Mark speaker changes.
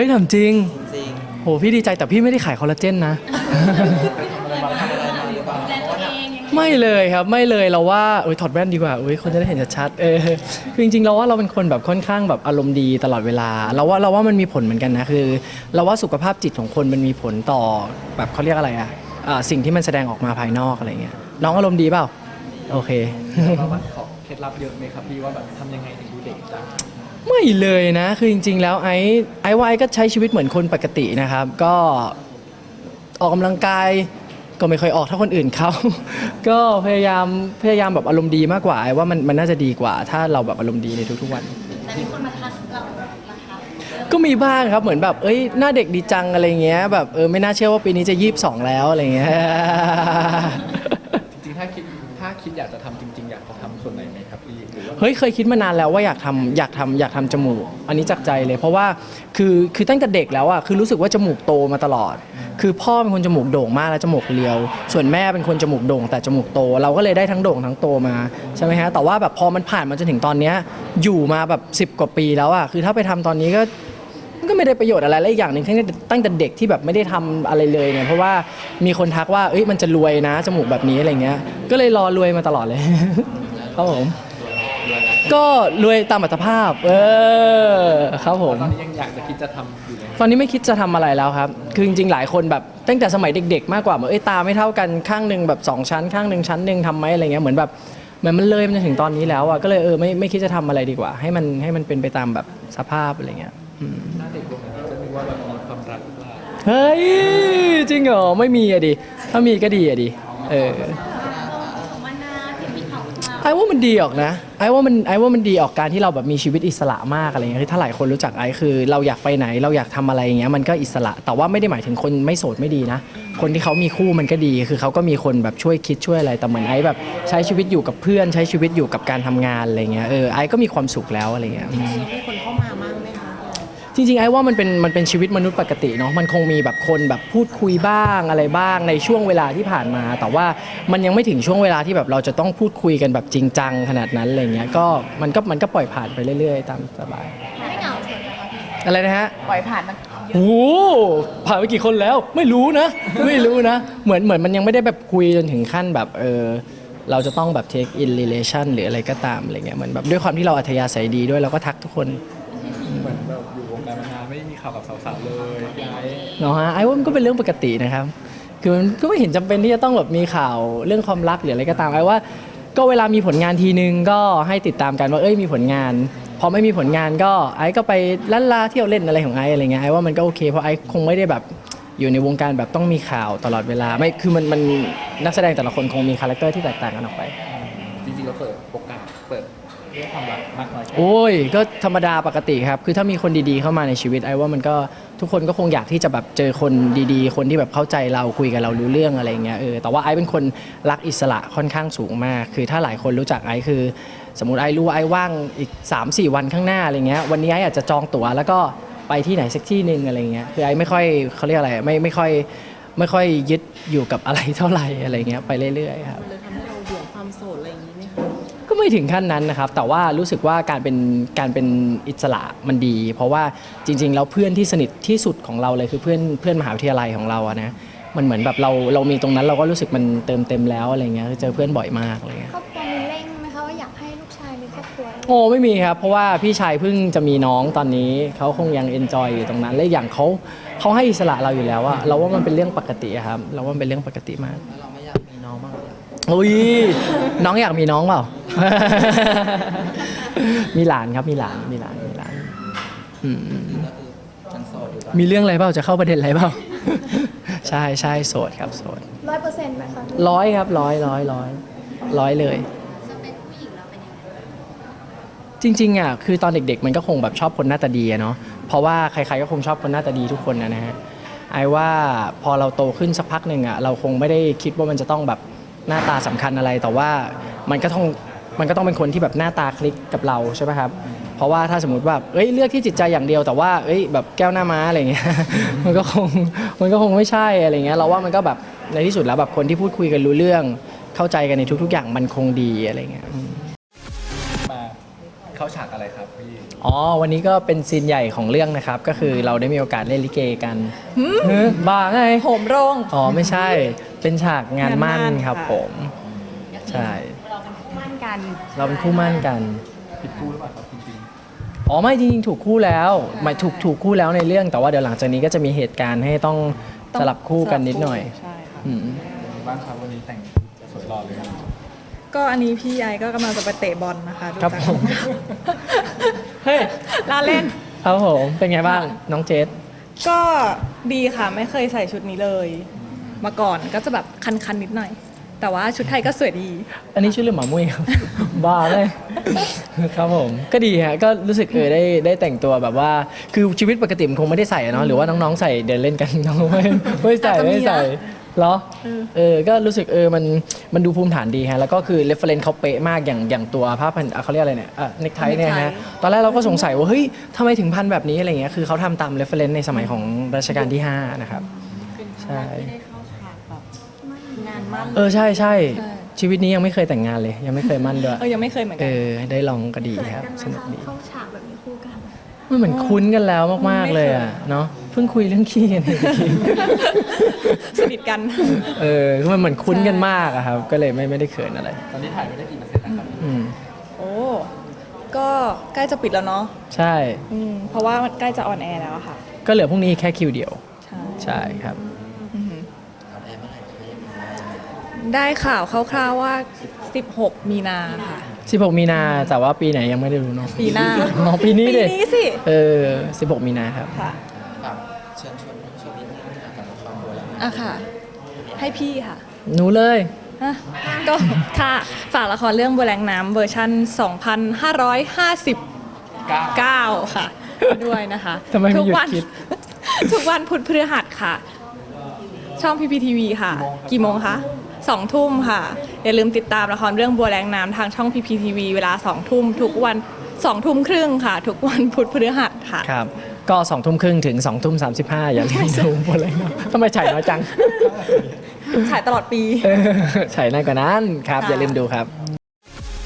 Speaker 1: ฮ้ยถามจริง
Speaker 2: จริง
Speaker 1: โหพี่ดีใจแต่พี่ไม่ได้ขายคอลลาเจนนะ
Speaker 2: อะไรมาทำอะไรมาหรือเปล่า
Speaker 1: ไม่เลยครับไม่เลยเราว่าโอ้ยถอดแว่นดีกว่าโอ้ยคนจะได้เห็นชัดๆเออคือจริงๆเราว่าเราเป็นคนแบบค่อนข้างแบบอารมณ์ดีตลอดเวลา เราว่าเราว่ามันมีผลเหมือนกันนะคือ เราว่าสุขภาพจิตของคนมันมีผลต่อแบบเขาเรียกอะไรอะอ่าสิ่งที่มันแสดงออกมาภายนอกอะไรเงี้ยน้องอารมณ์ดีเปล่าโอเค
Speaker 3: เราแบบขอเคล็ดลับเยอะไหมครับพี่ว่าแบบทำยังไงถึงดูเด็กจัง
Speaker 1: ไม่เลยนะ คือจริง ๆ แล้วไอ้ไอ้ว่าไอ้ก็ใช้ชีวิตเหมือนคนปกตินะครับ ก็ออกกำลังกายก็ไม่ค่อยออกเท่าคนอื่นเขา ก็พยายามพยายามแบบอารมณ์ดีมากกว่าไอ้ว่ามันมันน่าจะดีกว่า ถ้าเราแบบอารมณ์ดีในทุกๆวัน
Speaker 4: แต่มีคนมาทักเรานะคะ
Speaker 1: ก็มีบ้างครับเหมือนแบบเอ้ยหน้าเด็กดีจังอะไรเงี้ยแบบเออไม่น่าเชื่อว่าปีนี้จะยีิบสองแล้วอะไรเงี้ย
Speaker 3: จริงๆถ้าคิดถ้าคิดอยากจะทำจริง
Speaker 1: เฮ้ยเคยคิดมานานแล้วว่าอยากทำอยากทำอยากทำจมูก อันนี้จากใจเลย เพราะว่าคือคือตั้งแต่เด็กแล้วอะคือรู้สึกว่าจมูกโตมาตลอด คือพ่อเป็นคนจมูกโด่งมากแล้วจมูกเรียว ส่วนแม่เป็นคนจมูกโด่ง แต่จมูกโต เราก็เลยได้ทั้งโด่งทั้งโตมาใช่ไหมฮะแต่ว่าแบบพอมันผ่านมาจนถึงตอนเนี้ยอยู่มาแบบ 10 กว่าปีแล้วอะคือถ้าไปทำตอนนี้ก็ ก็ไม่ได้ประโยชน์อะไรและอีกอย่างหนึ่งตั้งแต่ตั้งแต่เด็กที่แบบไม่ได้ทำอะไรเลยเนี่ยเพราะว่ามีคนทักว่าเอ้ยมันจะรวยนะจมูกแบบนี้อะไรเงี้ย ก็เลยรอรวยมาตลอดเลย ครับผม ก็รวยตามอัตภาพ เออครับผม
Speaker 3: ตอนนี้ยังอยากจะคิดจะทำอยู่ไหม
Speaker 1: ตอนนี้ไม่คิดจะทำอะไรแล้วครับ คือจริงๆ หลายคนแบบตั้งแต่สมัยเด็ก ๆ มากกว่าแบบเอ้ยตาไม่เท่ากันข้างหนึ่งแบบสองชั้น ข้างหนึ่งชั้นหนึ่งทำไหมอะไรเงี้ยเหมือนแบบเหมือนมันเลยมันจนถึงตอนนี้แล้วอะก็เลยเออไม่ไม่คิดจะทำอะไรดีกว่า ให้มันให้มันเป็นไปตามแบบสภาพอะไรเงี้ยอืม
Speaker 3: หน้าเด็กลงนี้จะนึกว่าแบบมีความรักหรือเปล่า
Speaker 1: เฮ้ยจริงเหรอไม่มีอะดิถ้ามีก็ดีอะดิเออ
Speaker 4: ของมานาที่มีข่าวมา
Speaker 1: ไอ้ว่ามันดีออกนะ ไอ้ว่ามันไอ้ว่ามันดีออกการที่เราแบบมีชีวิตอิสระมากอะไรเงี้ยคือถ้าหลายคนรู้จักไอ้คือ เราอยากไปไหนเราอยากทำอะไรอย่างเงี้ยมันก็อิสระ แต่ว่าไม่ได้หมายถึงคนไม่โสดไม่ดีนะ คนที่เขามีคู่มันก็ดี คือเขาก็มีคนแบบช่วยคิดช่วยอะไรแต่เหมือนไอ้แบบใช้ชีวิตอยู่กับเพื่อน ใช้ชีวิตอยู่กับการทำงานอะไรเงี้ยเออไอ้ก็มีความสุขแล้วอะไรเงี้ย
Speaker 4: มีคนเข้ามา
Speaker 1: จริงๆไอ้ว่ามันเป็นมันเป็นชีวิตมนุษย์ปกติเนาะมันคงมีแบบคนแบบพูดคุยบ้างอะไรบ้างในช่วงเวลาที่ผ่านมา แต่ว่ามันยังไม่ถึงช่วงเวลาที่แบบเราจะต้องพูดคุยกันแบบจริงจังขนาดนั้นอะไรเงี้ยก็มันก็มันก็ปล่อยผ่านไปเรื่อยๆ ตามสบาย
Speaker 4: ไม่เหงาเฉยนะคะพี่
Speaker 1: อะไรนะฮะ
Speaker 4: ปล่อยผ่านมัน
Speaker 1: โอ้โหผ่านไปกี่คนแล้วไม่รู้นะ ไม่รู้นะ เหมือนเหมือนมันยังไม่ได้แบบคุยจนถึงขั้นแบบเออเราจะต้องแบบ take in relation หรืออะไรก็ตามอะไรเงี้ยเหมือนแบบด้วยความที่เราอัธยาศัยดีด้วยเราก็ทักทุกคน
Speaker 3: ข่าวกับสาวๆเลยพี่ไอ้
Speaker 1: เนาะฮะไอ้ว่ามันก็เป็นเรื่องปกตินะครับ คือมันก็ไม่เห็นจำเป็นที่จะต้องแบบมีข่าวเรื่องความรักหรืออะไรก็ตามไอ้ว่า ก็เวลามีผลงานทีนึงก็ให้ติดตามกันว่าเอ้ยมีผลงาน พอไม่มีผลงานก็ไอ้ก็ไปลั่นลาเที่ยวเล่นอะไรของไอ้อะไรเงี้ยไอ้ว่ามันก็โอเคเพราะไอ้คงไม่ได้แบบอยู่ในวงการแบบต้องมีข่าวตลอดเวลาไม่คือมันมันนักแสดงแต่ละคนคงมีคาแรคเตอร์ที่แตกต่างกันออกไป
Speaker 3: จริงๆเราเปิดโอกาสเปิด เรื่องความรักมากน้อยแค่ไหน
Speaker 1: โอ้ยก็ธรรมดาปกติครับ คือถ้ามีคนดีๆเข้ามาในชีวิตไอ้ว่ามันก็ทุกคนก็คงอยากที่จะแบบเจอคนดีๆ คนที่แบบเข้าใจเราคุยกับเรารู้เรื่องอะไรเงี้ยเออแต่ว่าไอ้เป็นคนรักอิสระค่อนข้างสูงมาก คือถ้าหลายคนรู้จักไอ้คือ สมมติไอ้รู้ว่าไอ้ว่างอีก 3-4 วันข้างหน้าอะไรเงี้ยวันนี้ไอ้อาจจะจองตั๋วแล้วก็ไปที่ไหนสักที่หนึ่งอะไรเงี้ยคือไอ้ไม่ค่อยเขาเรียกอะไรไม่ไม่ค่อยไม่ค่อยยึดอยู่กับอะไรเท่าไหร่อะไรเงี้ยไปเรื่อยๆครับ
Speaker 4: เลยทำให้เราห่วงความโสดอะไรอย่างนี้ไหมคะ
Speaker 1: ก็ ไม่ถึงขั้นนั้นนะครับ แต่ว่ารู้สึกว่าการเป็นการเป็นอิสระมันดี เพราะว่าจริงๆแล้วเพื่อนที่สนิทที่สุดของเราเลยคือเพื่อนเพื่อนมหาวิทยาลัยของเราอะนะมันเหมือนแบบเราเรามีตรงนั้นเราก็รู้สึกมันเติมเต็มแล้วอะไรเงี้ยเจอเพื่อนบ่อยมากอะไรเงี้ย
Speaker 5: ครอบครัวมีเร่งไหมคะว่าอยากให้ลูกชายมีครอบครัว
Speaker 1: โอ้ไม่มีครับ เพราะว่าพี่ชายเพิ่งจะมีน้องตอนนี้เขาคงยังเอนจอยอยู่ตรงนั้นและอย่างเขาเขาให้อิสระเราอยู่แล้วอะเราว่ามันเป็นเรื่องปกติอะครับเราว่ามันเป็นเรื่องปกติมาก
Speaker 2: แล้วเราไม่อยากมีน้องบ้างเหร อ
Speaker 1: อุ้ยน้องอยากมีน้องเปล่า มีหลานครับมีหลานมีหลานมีหลานอืม
Speaker 2: ก็คือยังโสดอยู่ตอน
Speaker 1: มีเรื่องอะไรเปล่าจะเข้าประเด็นอะไรเปล่า ใช่ใช่โสดครับโสด
Speaker 5: ร้อยเปอร์เซ็นต์ไหมคะ
Speaker 1: ร้อยครับร้อยร้อยร้อยร้อยเลย
Speaker 4: จะเป็นผู้หญิงแล้วเป็นยังไง
Speaker 1: จริงๆอะคือตอนเด็กๆ มันก็คงแบบชอบคนหน้าตาดีอะเนาะเพราะว่าใครๆก็คงชอบคนหน้าตาดีทุกคนนะนะฮะไอ้ว่าพอเราโตขึ้นสักพักหนึ่งอะเราคงไม่ได้คิดว่ามันจะต้องแบบ หน้าตาสำคัญอะไร แต่ว่ามันก็ต้องมันก็ต้องเป็นคนที่แบบหน้าตาคลิกกับเราใช่ไหมครับเพราะว่าถ้าสมมติว่าเอ้ยเลือกที่จิตใจอย่างเดียว แต่ว่าเอ้ยแบบแก้วหน้าม้าอะไรเงี้ยมันก็คงมันก็คงไม่ใช่อะไรเงี้ยเราว่ามันก็แบบในที่สุดแล้วแบบคนที่พูดคุยกันรู้เรื่อง เข้าใจกันในทุก ๆ อย่างมันคงดีอะไรเงี้ย
Speaker 3: เข้าฉากอะไรครับพี่
Speaker 1: อ๋อ วันนี้ก็เป็นซีนใหญ่ของเรื่องนะครับ ก็คือเราได้มีโอกาสเล่นลิเกกันเฮ้ยบ้าไง
Speaker 6: โหมโรง
Speaker 1: อ๋อ ไม่ใช่ เป็นฉากงานมั่น
Speaker 6: งานมั่น
Speaker 1: ครับ
Speaker 6: ค่ะ
Speaker 1: ผม ใช่
Speaker 5: มั่นกัน
Speaker 1: เราเป็นคู่มั่นกัน
Speaker 3: ผิดคู่หรือเปล่าครับจริง
Speaker 1: อ๋อไม่จริงๆถูกคู่แล้วหมายถูกถูกคู่แล้วในเรื่อง แต่ว่าเดี๋ยวหลังจากนี้ก็จะมีเหตุการณ์ให้ต้องสลับคู่กันนิดหน่อย
Speaker 6: ใช่ค่ะ
Speaker 1: อืม
Speaker 3: ๆเป็นไงบ้างครับวันนี้แต่งสวยหล่อเลยครับ
Speaker 6: ก็อันนี้พี่ไอก็กำลังจะไปเตะบอลนะคะดู
Speaker 1: ครับ
Speaker 6: จาก
Speaker 1: ผม เฮ้ย
Speaker 6: ลาเล่น
Speaker 1: ครับผมเป็นไงบ้างน้องเจส
Speaker 6: ก็ดีค่ะไม่เคยใส่ชุดนี้เลย มาก่อนก็จะแบบคันๆนิดหน่อย แต่ว่าชุดไทยก็สวยดี
Speaker 1: อันนี้ชื่อเรื่องหมามุ้ยครับ บ้าเลยครับผม ก็ดีฮะก็รู้สึกเออได้ได้แต่งตัวแบบว่า คือชีวิตปกติมันคงไม่ได้ใส่อะเนาะหรือว่าน้องๆใส่เดินเล่นกันน้องไม่ไม่ใส่
Speaker 6: อาจจะมี
Speaker 1: ไม่ใส่
Speaker 6: นะ
Speaker 1: เหรอ
Speaker 6: เออ
Speaker 1: เออก็รู้สึกเออมันมันดูภูมิฐานดีฮะแล้วก็คือเรฟเฟรนซ์เขาเป๊ะมากอย่างอย่างตัวผ้าพันอะเขาเรียกอะไรเนี่ยอะเนคไทเนี่ยฮะตอนแรกเราก็สงสัยว่าเฮ้ยทำไมถึงพันแบบนี้อะไรเงี้ยคือเขาทำตามเรฟเฟรนซ์ในสมัยของรัชกาลที่ 5 นะครับ ใช่
Speaker 6: งานมั่น
Speaker 1: เออใช่ใช่
Speaker 6: ใช่
Speaker 1: ชีวิตนี้ยังไม่เคยแต่งงานเลย ยังไม่เคยมั่นด้วย
Speaker 6: เออยังไม่เคยเหมือน
Speaker 1: เอ
Speaker 6: กัน
Speaker 1: อได้ลองก็ดี
Speaker 5: เขิน
Speaker 1: ครับ
Speaker 5: กันไหม
Speaker 1: สนุก
Speaker 5: คะ
Speaker 1: ดี
Speaker 5: เข้าฉากแบบนี้คู่กัน
Speaker 1: มันเหมือนคุ้นกันแล้วมากๆเลยอะเนาะเพิ่งคุยเรื่องขี้กันเอง
Speaker 6: สนิทกัน
Speaker 1: เออคือมันเหมือนคุ้นกันมากอะครับ ก็เลยไม่ไม่ได้เขินอะไร
Speaker 3: ตอนนี้ถ่ายไปได้กี่เปอร์เซ็นต์นะครับ
Speaker 1: อืม
Speaker 6: โอ้ก็ใกล้จะปิดแล้วเนาะ
Speaker 1: ใช่
Speaker 6: อืมเพราะว่ามันใกล้จะออนแอร์แล้วอะค่ะ
Speaker 1: ก็เหลือพรุ่งนี้แค่คิวเดียว
Speaker 6: ใช่
Speaker 1: ใช่ครับ
Speaker 6: อือหือ
Speaker 2: ออนแอร์เมื่อไหร่จะได้
Speaker 6: ได้ข่าวคร่าวๆว่า 16 มีนาค่ะ
Speaker 1: 16 มีนาแต่ว่าปีไหนยังไม่ได้รู้เนาะ
Speaker 6: ปีหน้า
Speaker 1: อ๋อปีนี้
Speaker 6: ปี
Speaker 1: เลย
Speaker 6: นี้สิ
Speaker 1: เออ 16 มีนาครับ
Speaker 6: ค่ะ
Speaker 2: ฝาก เชิญชวนผู้ชมนิดนึงนะครับละครบัวแล้วนะ
Speaker 6: อะค่ะ ให้พี่ค่ะ
Speaker 1: หนูเลย
Speaker 6: ฮะก็ค่ะ ฝากละครเรื่องบัวแรงน้ำเวอร์ชัน2559ค่ะ ด้วยนะคะ
Speaker 1: ทำไมไม่
Speaker 6: ทุก
Speaker 1: หยุด
Speaker 6: วั
Speaker 1: คิด
Speaker 6: ทุกวันพุธพฤหัสค่ะ ช่องพีพีทีวีค่ะ กี่โมงคะสองทุ่มค่ะ อย่าลืมติดตามละครเรื่องบัวแรงน้ำทางช่องพีพีทีวีเวลาสองทุ่มทุกวันสองทุ่มครึ่งค่ะ ทุกวันพุธพฤหัสค่ะ
Speaker 1: ครับ ก็2ทุ่มครึ่งถึง2ทุ่ม35อย่าลืมดูหมดเลยเนาะทำไมฉายน้อยจัง
Speaker 6: ถ่ายตลอดปี
Speaker 1: เออฉายนานกว่านั้นครับ อย่าลืมดูครับ